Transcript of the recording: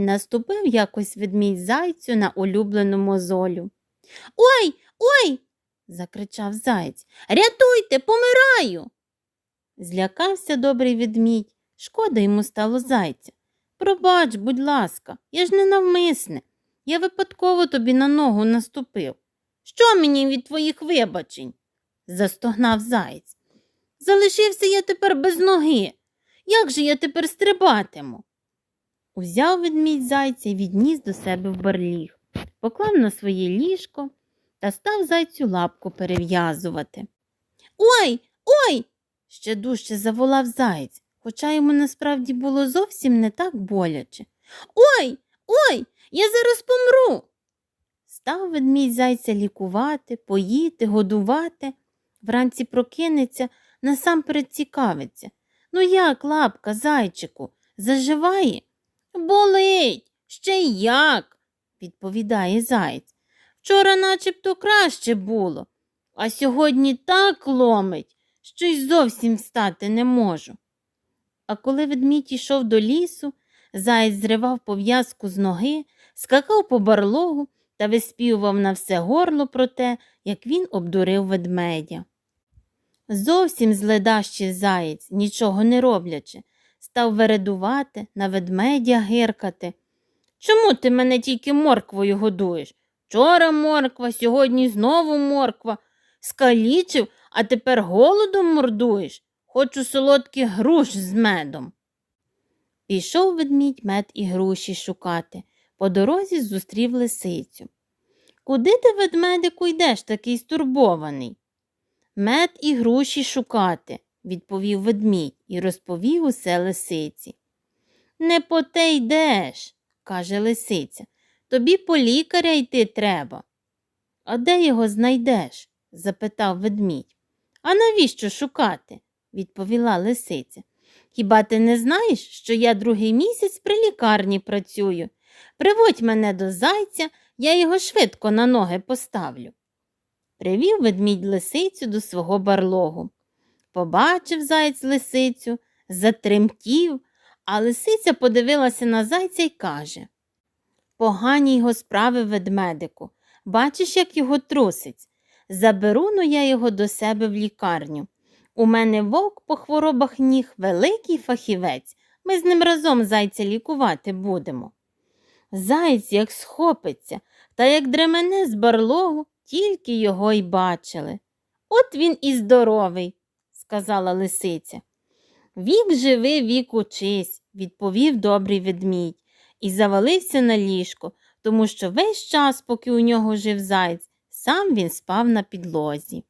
Наступив якось ведмідь зайцю на улюблену мозолю. Ой, ой. закричав заєць. Рятуйте, помираю. Злякався добрий ведмідь. Шкода йому стало зайця. Пробач, будь ласка, я ж не навмисне. Я випадково тобі на ногу наступив. Що мені від твоїх вибачень? застогнав заєць. Залишився я тепер без ноги. Як же я тепер стрибатиму? Узяв ведмідь зайця і відніс до себе в барліг, поклав на своє ліжко та став зайцю лапку перев'язувати. Ой, ой. ще дужче заволав заєць, хоча йому насправді було зовсім не так боляче. Ой, ой, я зараз помру. Став ведмідь зайця лікувати, поїти, годувати. Вранці прокинеться, насамперед цікавиться. Ну як, лапка, зайчику, заживає? Болить, ще як, відповідає заєць. Вчора начебто краще було, а сьогодні так ломить, що й зовсім встати не можу. А коли ведмідь йшов до лісу, заєць зривав пов'язку з ноги, скакав по барлогу та виспівував на все горло про те, як він обдурив ведмедя. Зовсім зледащий заєць, нічого не роблячи, став вередувати, на ведмедя гиркати. Чому ти мене тільки морквою годуєш? Вчора морква, сьогодні знову морква. Скалічив, а тепер голодом мордуєш. Хочу солодких груш з медом. Пішов ведмідь мед і груші шукати. По дорозі зустрів лисицю. Куди ти, ведмедику, йдеш такий стурбований? Мед і груші шукати, відповів ведмідь і розповів усе лисиці. Не по те йдеш, каже лисиця. Тобі по лікаря йти треба. А де його знайдеш? запитав ведмідь. А навіщо шукати? відповіла лисиця. Хіба ти не знаєш, що я другий місяць при лікарні працюю? Приводь мене до зайця, я його швидко на ноги поставлю. Привів ведмідь лисицю до свого барлогу. Побачив заєць лисицю, затремтів, а лисиця подивилася на зайця й каже Погані його справи ведмедику. Бачиш, як його трусить. Заберу ну я його до себе в лікарню. У мене вовк по хворобах ніг великий фахівець. Ми з ним разом зайця лікувати будемо. Заєць як схопиться, та як дремене з барлогу, тільки його й бачили. От він і здоровий, сказала лисиця. Вік живи, вік учись, відповів добрий ведмідь і завалився на ліжко, тому що весь час, поки у нього жив заяць, сам він спав на підлозі.